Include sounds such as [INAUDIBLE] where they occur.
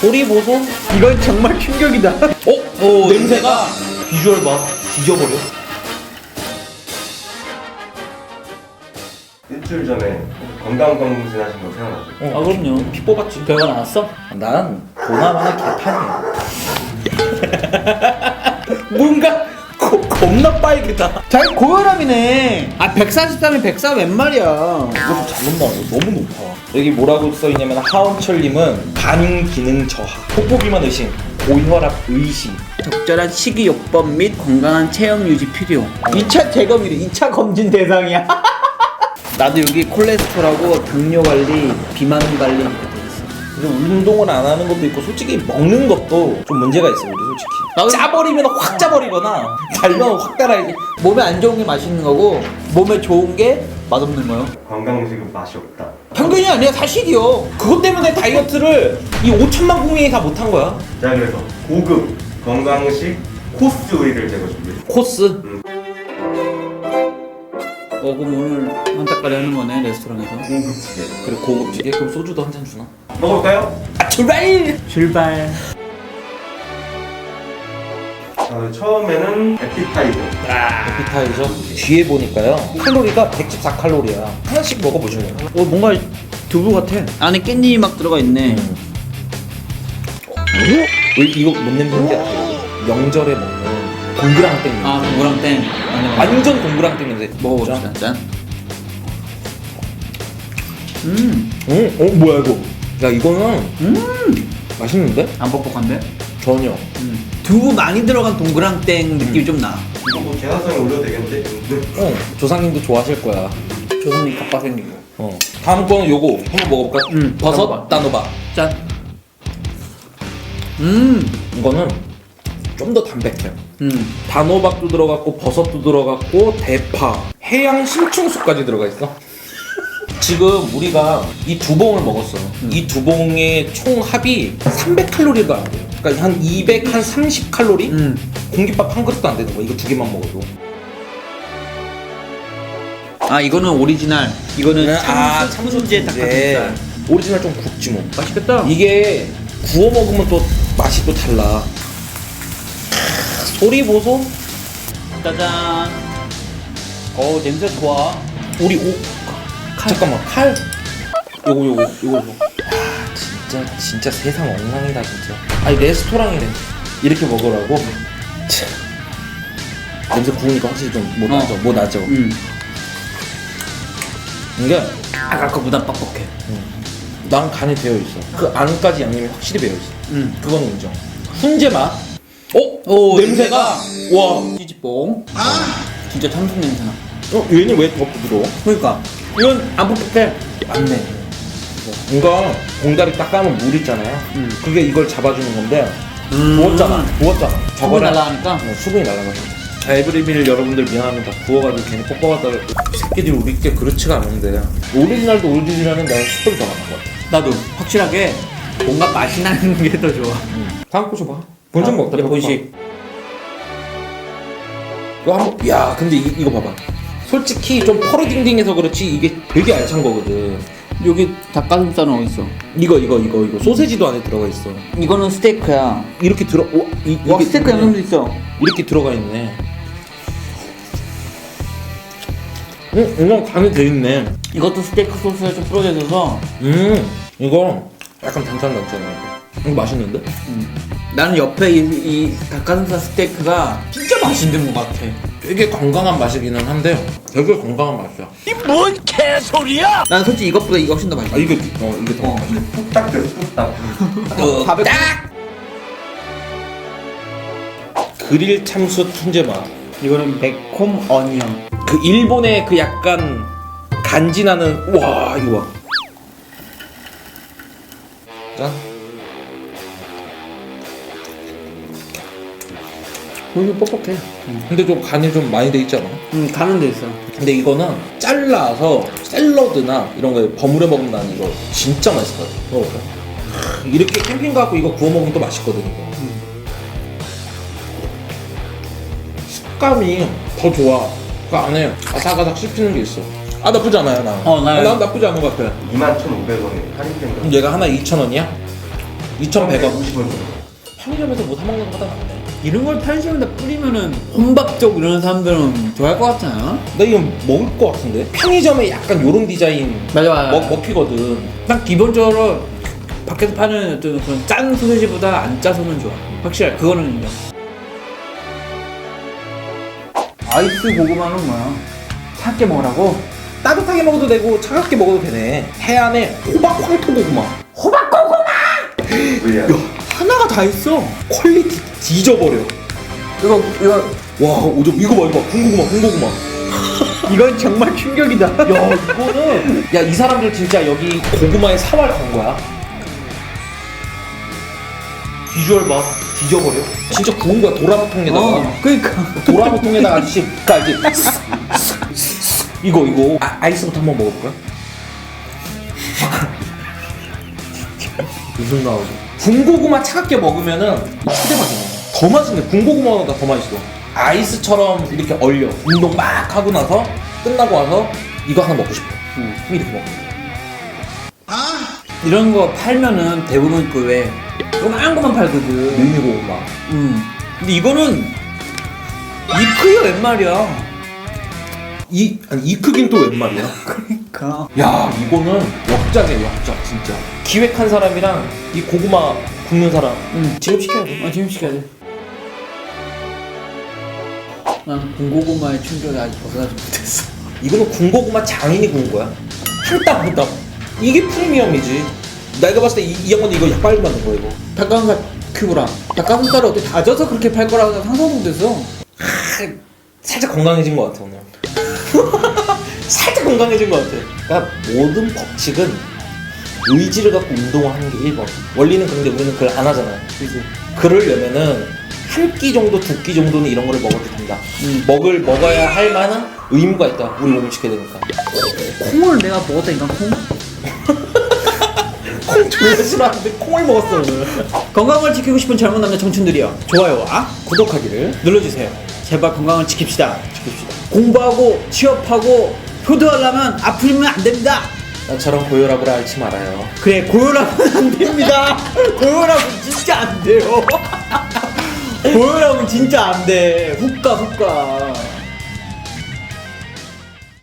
소리 보소? 이건 정말 충격이다. [LAUGHS] 어? 어 냄새가 비주얼 봐 뒤져버려 일주일 전에 건강검진 하신 거 생각나죠? 어. 아 그럼요. 피 뽑았지 결과 나왔어? 난 도나마나 개판이야 [LAUGHS] 뭔가 거, 겁나 빨개다 잘 고혈압이네. 아 143이 104웬 말이야. 이것도 잘못 나와 이거 너무 높아 여기 뭐라고 써있냐면 하원철님은 반응 기능 저하 속보기만 의심 고혈압 의심 적절한 식이요법 및 건강한 체형 유지 필요. 2차 재검이래. 2차 검진 대상이야. [LAUGHS] 나도 여기 콜레스테롤하고 당뇨 관리, 비만 관리 이렇게 돼 있어. 그리고 운동을 안 하는 것도 있고 솔직히 먹는 것도 좀 문제가 있어 우리 솔직히 나도- 짜버리면 확 짜버리거나 달면 확 달아야지 몸에 안 좋은 게 맛있는 거고 몸에 좋은 게 맛없는 거요. 건강 음식은 맛이 없다. 편견이 아니라 사실이요. 그것 때문에 다이어트를 이 5천만 국민이 다 못한 거야 자 그래서 고급 건강식 코스 요리를 제가 준비했습니다. 코스 어 그럼 오늘 한타까리 하는 거네 레스토랑에서. 고급지게. 그래 고급지게 그럼 소주도 한 잔 주나? 먹어볼까요? 아 출발! 출발. 자, 처음에는 에피타이저. 에피타이저 뒤에 보니까요 칼로리가 114칼로리야 하나씩 먹어보시면 어 뭔가 두부 같아. 안에 깻잎이 막 들어가 있네. 어? 이거 뭔 냄새인지 아세요? 명절에 먹는 동그랑땡 냄새 아 두부랑 땡. 완전 동그랑땡 냄새 먹어봅시다. 짠. 음, 응? 어 뭐야 이거 야 이거는 음, 맛있는데? 안 뻑뻑한데? 전혀 음. 두부 많이 들어간 동그랑땡 느낌이 좀 나. 이거 뭐 계산성에 올려도 되겠는데? 어 조상님도 좋아하실 거야 조선님 kappa 생기고. 어 다음 거는 요거 한번 먹어볼까? 음, 버섯 단호박. 짠. 음, 이거는 좀 더 담백해요 음. 단호박도 들어갔고 버섯도 들어갔고 대파 해양 심층수까지 들어가 있어 [LAUGHS] 지금 우리가 이 두 봉을 먹었어 이 두 봉의 총 합이 300칼로리가 안 돼요 그러니까 한 200, 한 30칼로리? 음. 공깃밥 한 그릇도 안 되는 거야 이거 두 개만 먹어도 아 이거는 오리지널. 이거는 아, 참수 참수제 닭가슴살. 오리지널 좀 굽지 뭐 맛있겠다. 이게 구워 먹으면 또 맛이 또 달라 소리 보소 짜잔. 어 냄새 좋아. 우리 오 잠깐만 칼 요거 요거 요거 요거 아 진짜 진짜 세상 엉망이다 진짜 아니 레스토랑이래 이렇게 먹으라고 참. 냄새 구우니까 확실히 좀뭐 어. 나죠 뭐 나죠 음. 이게 아까 거보다 뻑뻑해. 난 간이 되어 있어 그 안까지 양념이 확실히 배어 있어 음. 그거는 인정 훈제 맛 어? 오 냄새가 와 찌찌뽕. 진짜 참숯 냄새 나. 어, 얘는 왜 더 부드러워? 그러니까 이건 안 뻑뻑해. 맞네. 이거 공다리 딱 까면 물 있잖아요. 음. 그게 이걸 잡아주는 건데 음. 부었잖아. 저거 저거를- 날라가니까. 어, 수분이 날아가서. 자, 에브리밀 여러분들 미안합니다. 부어가지고 괜히 뻑뻑하다가 새끼들이 우리 게 그렇지가 않은데 오리지널도 오리지널은 내가 슈퍼를 더 나은 것 같아. 나도 확실하게 뭔가 맛이 나는 게 더 좋아. 다음 거 줘봐. 본전 먹다. 아, 본식. 이거 한번. 야, 근데 이, 이거 봐봐. 솔직히 좀 퍼르딩딩해서 그렇지 이게 되게 알찬 거거든. 여기 닭가슴살은 어디 있어? 이거 이거 이거 이거 소세지도 안에 들어가 있어. 이거는 스테이크야. 이렇게 들어. 오, 이, 와 이게 스테이크 양념도 있어. 이렇게 들어가 있네. 응, 이건 간이 돼 있네. 이것도 스테이크 소스가 좀 뿌려져 있어서 음, 이거 약간 단짠 단짠해. 이거 맛있는데? 나는 옆에 이, 이 닭가슴살 스테이크가 맛있는 것 같아. 되게 건강한 맛이기는 한데 되게 건강한 맛이야. 난 솔직히 이것보다 이거 훨씬 더아 맛있어. 이게 어 이게 더 어. 맛있어. 뚝딱 됐어, 뚝딱. 어, 밥에 딱! 그릴 참수 훈제맛. 이거는 매콤 어니언. 그 일본의 그 약간 간지나는 와 이거 봐. 짠. 이거 뻑뻑해. 근데 좀 간이 좀 많이 돼 있지 않아? 음 가는 데 있어. 근데 이거는 잘라서 샐러드나 이런 거에 버무려 먹으면 난 이거 진짜 맛있을 것 같아. 먹어볼까? 이렇게 캠핑 가고 이거 구워 먹으면 또 맛있거든 이거. 식감이 더 좋아. 그 안에 아삭아삭 씹히는 게 있어. 아 나쁘지 않아요 나. 어, 나- 나 나쁘지 않은 것 같아. 21,500원에 할인된 거. 그럼 얘가 하나 2,000원이야? 2,100원. 50원. 편의점에서 뭐 사 먹는 것보다 낫네. 이런 걸 편의점에다 뿌리면은 혼밥족 이런 사람들은 좋아할 것 같지 않아? 나 이거 먹을 것 같은데? 편의점에 약간 요런 디자인 맞아 맞아 먹, 먹히거든. 난 기본적으로 밖에서 파는 어떤 그런 짠 소세지보다 안 짜서는 좋아 확실해 그거는 인정 아이스 고구마는 뭐야? 차게 먹으라고? 따뜻하게 먹어도 되고 차갑게 먹어도 되네. 해안에 호박 황토 고구마. 호박 고구마! 왜야? 하나가 다 있어 퀄리티 뒤져버려. 이거 이거 와, 오저 이거 봐, 이거 봐. 군고구마, 군고구마. 이건 정말 충격이다 야, 이거는 야, 이 사람들 진짜 여기 고구마에 사활 건 거야. 비주얼 봐. 뒤져버려. 진짜 구운 거야, 도라보통에다가. 어 그니까 도라보통에다가 아저씨, 그 알지? 이거, 이거. 아, 아이스부터 한번 먹어볼까? 무슨 나오지? 군고구마 차갑게 먹으면은 초대박이네. 더 맛있네. 군고구마보다 더 맛있어. 아이스처럼 이렇게 얼려. 운동 막 하고 나서 끝나고 와서 이거 하나 먹고 싶어. 응. 그럼 이렇게 먹어. 이런 거 팔면은 대부분 그왜 요만한 거만 팔거든 밀미 고구마. 음. 근데 이거는 이 크기가 웬 말이야 이, 아니, 이 크긴 또 웬 말이야? [LAUGHS] 그니까 야, 이거는 역작이야, 역작, 진짜. 기획한 사람이랑 이 고구마 굽는 사람 응. 지급시켜야 돼. 아 지금 시켜야 돼. 난 군고구마의 충격에 아직 벗어나지 못했어. 이거는 군고구마 장인이 구운 거야. 한땀 한 땀. 이게 프리미엄이지. 내가 봤을 때 이, 이 양반이 이거 약빨리 만든 거야 이거. 닭가슴살 큐브랑 닭가슴살을 어떻게 다져서 그렇게 팔 거라고 상상도 못했어. 살짝 건강해진 것 같아 오늘. [LAUGHS] 살짝 건강해진 것 같아. 그러니까 모든 법칙은 의지를 갖고 운동을 하는 게 1번. 원리는 그런데 우리는 그걸 안 하잖아. 그지. 그러려면은 한 끼 정도, 두 끼 정도는 이런 거를 먹어도 된다. 음. 먹을 먹어야 할 만한 의무가 있다. 우리 몸을 지켜야 되니까. 콩을 내가 먹었다니까 콩. [LAUGHS] 콩 졸라 싫어하는데 콩을 먹었어 오늘. 건강을 지키고 싶은 젊은 남자 청춘들이요. 좋아요와 구독하기를 눌러주세요. 제발 건강을 지킵시다. 지킵시다. 공부하고 취업하고 효도하려면 아프면 안 됩니다. 나처럼 고혈압을 앓지 말아요. 그래 고혈압은 안 됩니다. [LAUGHS] 고혈압은 진짜 안 돼요. [LAUGHS] 고혈압은 진짜 안 돼. 훅가 훅가.